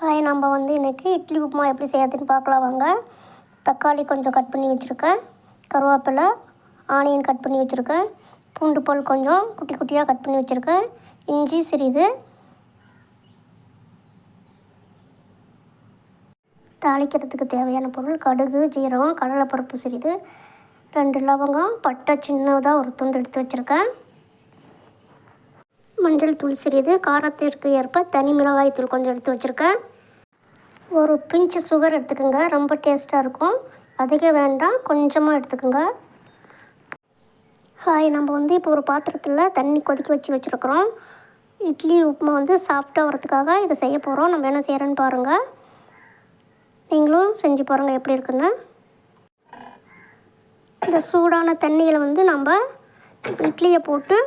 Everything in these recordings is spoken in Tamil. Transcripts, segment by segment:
ஹாய் நம்ம வந்து இன்றைக்கி இட்லி உப்புமா எப்படி செய்யறதுன்னு பார்க்கலாம் வாங்க. தக்காளி கொஞ்சம் கட் பண்ணி வச்சுருக்கேன். கருவேப்பிலை ஆனியன் கட் பண்ணி வச்சுருக்கேன். பூண்டு பல் கொஞ்சம் குட்டி குட்டியாக கட் பண்ணி வச்சுருக்கேன். இஞ்சி சிறிது தாளிக்கிறதுக்கு தேவையான பொருள் கடுகு ஜீரகம் கடலைப்பருப்பு சிறிது ரெண்டு லவங்கம் பட்டை சின்னதாக ஒரு துண்டு எடுத்து வச்சுருக்கேன். மஞ்சள் தூள் சிறிது காரத்திற்கு ஏற்ப தனி மிளகாய் தூள் கொஞ்சம் எடுத்து வச்சுருக்கேன். ஒரு பிஞ்சு சுகர் எடுத்துக்கோங்க ரொம்ப டேஸ்ட்டாக இருக்கும். அதிகம் வேண்டாம் கொஞ்சமாக எடுத்துக்கோங்க. ஹாய் நம்ம வந்து இப்போ ஒரு பாத்திரத்தில் தண்ணி கொதிக்க வச்சு வச்சுருக்குறோம். இட்லி உப்புமா வந்து சாஃப்டாக வரதுக்காக இதை செய்ய போகிறோம் நம்ம என்ன செய்கிறேன்னு பாருங்கள் நீங்களும் செஞ்சு பாருங்கள் எப்படி இருக்குன்னு. இந்த சூடான தண்ணியில் வந்து நம்ம இட்லியை போட்டு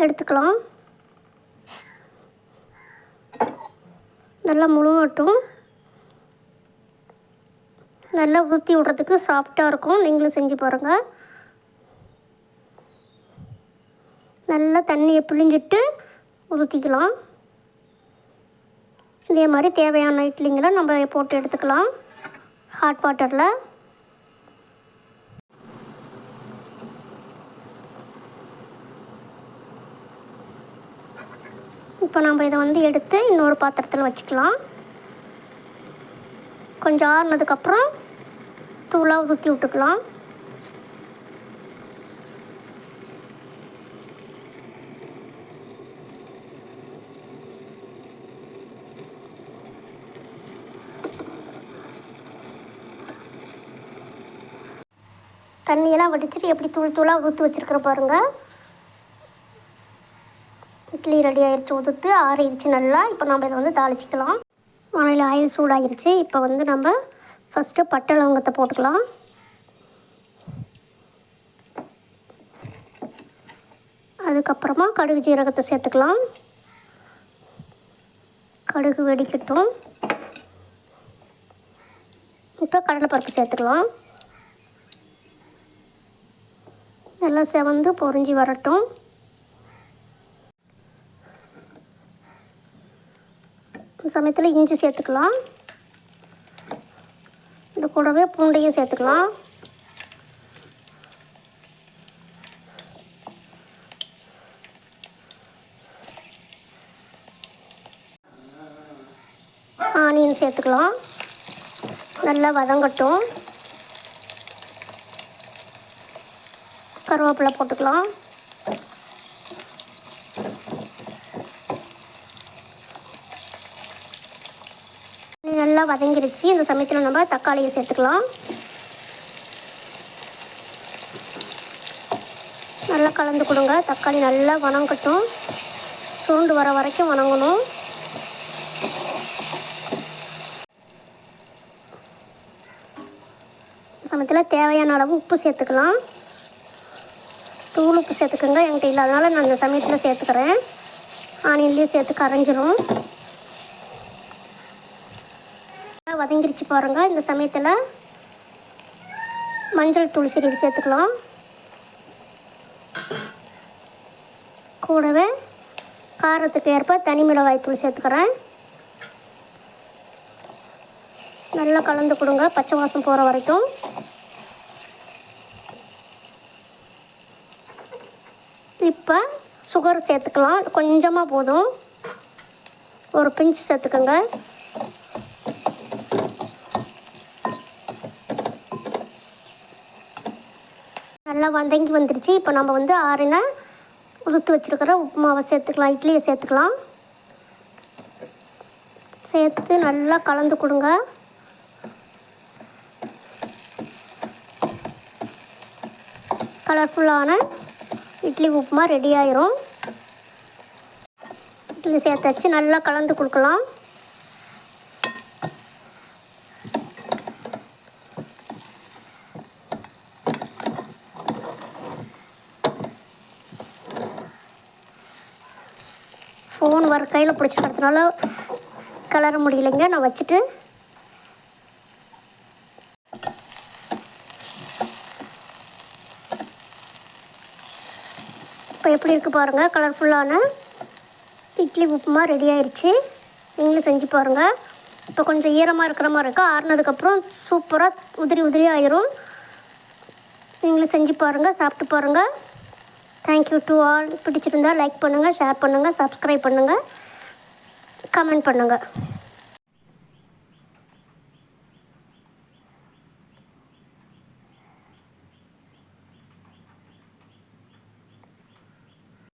எடுத்துக்கலாம். நல்லா முழுவட்டும் நல்லா ஊற்றி விட்றதுக்கு சாஃப்டாக இருக்கும். நீங்களும் செஞ்சு பாருங்கள் நல்லா தண்ணியை பிழிஞ்சிட்டு ஊற்றிக்கலாம் இதே மாதிரி தேவையான இட்லிங்களை நம்ம போட்டு எடுத்துக்கலாம். ஹாட் வாட்டரில் இப்போ நம்ம இதை வந்து எடுத்து இன்னொரு பாத்திரத்தில் வச்சுக்கலாம். கொஞ்சம் ஆறுனதுக்கப்புறம் தூளாக ஊற்றி விட்டுக்கலாம். தண்ணியெல்லாம் வடிச்சிட்டு எப்படி தூள் தூளாக ஊற்றி வச்சுருக்குற பாருங்கள் இட்லி ரெடி ஆயிடுச்சு உதுத்து ஆறிடுச்சு நல்லா. இப்போ நம்ம இதை வந்து தாளிச்சிக்கலாம். வானிலை ஆயில் சூடாகிருச்சு இப்போ வந்து நம்ம ஃபஸ்ட்டு பட்டை லவங்கத்தை போட்டுக்கலாம். அதுக்கப்புறமா கடுகு ஜீரகத்தை சேர்த்துக்கலாம். கடுகு வெடிக்கட்டும். இப்போ கடலைப்பருப்பு சேர்த்துக்கலாம். நல்லா செவந்து பொறிஞ்சி வரட்டும். சமயத்தில் இஞ்சி சேர்த்துக்கலாம். இது கூடவே பூண்டையும் சேர்த்துக்கலாம். ஆனியன் சேர்த்துக்கலாம். நல்லா வதங்கட்டும். கருவேப்பிலை போட்டுக்கலாம் நல்லா வதங்கிருச்சு. இந்த சமயத்தில் நம்ம தக்காளியை சேர்த்துக்கலாம். நல்லா கலந்து கொடுங்க. தக்காளி நல்லா வணங்கட்டும். சூண்டு வர வரைக்கும் வணங்கணும். சமயத்தில் தேவையான அளவு உப்பு சேர்த்துக்கலாம். தூள் உப்பு சேர்த்துக்கோங்க. என்கிட்ட இல்லாதனால நான் இந்த சமயத்தில் சேர்த்துக்கிறேன். ஆனியன்லேயும் சேர்த்து கரைஞ்சிரும். வதங்கிருச்சு பாருங்கள் இந்த சமயத்தில் மஞ்சள் தூள் சிறிது சேர்த்துக்கலாம். கூடவே காரத்துக்கு ஏற்ப தனி மிளகாய் தூள் சேர்த்துக்கிறேன். நல்லா கலந்து கொடுங்க பச்சை வாசம் போகிற வரைக்கும். இப்போ சுகர் சேர்த்துக்கலாம். கொஞ்சமாக போதும். ஒரு பிஞ்சு சேர்த்துக்கோங்க. நல்லா வதங்கி வந்துருச்சு. இப்போ நம்ம வந்து ஆறின உளுத்து வச்சுருக்கிற உப்புமாவை சேர்த்துக்கலாம் இட்லியை சேர்த்துக்கலாம். சேர்த்து நல்லா கலந்து கொடுங்க. கலர்ஃபுல்லான இட்லி உப்புமா ரெடி ஆயிரும். இட்லி சேர்த்தாச்சு நல்லா கலந்து கொடுக்கலாம். ஃபோன் வர கையில் பிடிச்சிக்கிறதுனால கலர முடியலைங்க. நான் வச்சுட்டு இப்போ எப்படி இருக்குது பாருங்கள் கலர்ஃபுல்லான இட்லி உப்புமா ரெடி ஆயிடுச்சு நீங்களும் செஞ்சு பாருங்கள் இப்போ கொஞ்சம் ஈரமாக இருக்கிற மாதிரி இருக்குது ஆறுனதுக்கப்புறம் சூப்பராக உதிரி உதிரி ஆயிரும். நீங்களும் செஞ்சு பாருங்கள் சாப்பிட்டு பாருங்கள் தேங்க்யூ டு ஆல் பிடிச்சிருந்தா லைக் பண்ணுங்கள் ஷேர் பண்ணுங்கள் சப்ஸ்கிரைப் பண்ணுங்கள் கமெண்ட் பண்ணுங்கள்